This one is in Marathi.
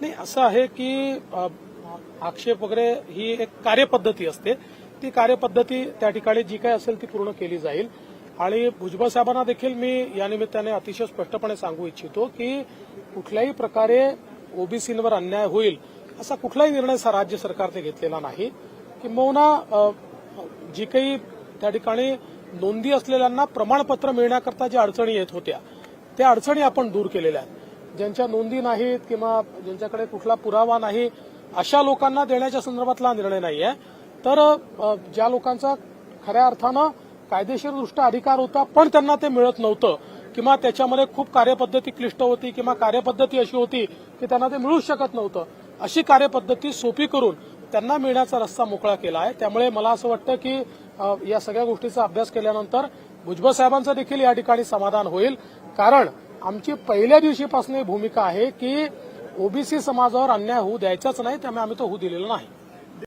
नाही असं आहे की आक्षेप वगैरे ही एक कार्यपद्धती असते. ती कार्यपद्धती त्या ठिकाणी जी काय असेल ती पूर्ण केली जाईल. आणि भुजबळ साहेबांना देखील मी या निमित्ताने अतिशय स्पष्टपणे सांगू इच्छितो की कुठल्याही प्रकारे ओबीसींवर अन्याय होईल असा कुठलाही निर्णय सा- राज्य सरकारने घेतलेला नाही. किंबहुना जी काही त्या ठिकाणी नोंदी असलेल्यांना प्रमाणपत्र मिळण्याकरता ज्या अडचणी येत होत्या त्या अडचणी आपण दूर केलेल्या आहेत. ज्यांच्या नोंदी नाहीत किंवा ज्यांच्याकडे कुठला पुरावा नाही अशा लोकांना देण्याच्या संदर्भातला निर्णय नाही आहे तर ज्या लोकांचा खऱ्या अर्थानं कायदेशीरदृष्ट्या अधिकार होता पण त्यांना ते मिळत नव्हतं किंवा त्याच्यामध्ये खूप कार्यपद्धती क्लिष्ट होती किंवा कार्यपद्धती अशी होती की त्यांना ते मिळूच शकत नव्हतं अशी कार्यपद्धती सोपी करून त्यांना मिळण्याचा रस्ता मोकळा केला आहे. त्यामुळे मला असं वाटतं की या सगळ्या गोष्टीचा अभ्यास केल्यानंतर भुजबळ साहेबांचं देखील या ठिकाणी समाधान होईल. कारण आमची पहिल्या दिवशीपासून ही भूमिका आहे की ओबीसी समाजावर अन्याय होऊ द्यायचाच नाही त्यामुळे आम्ही तो होऊ दिलेला नाही.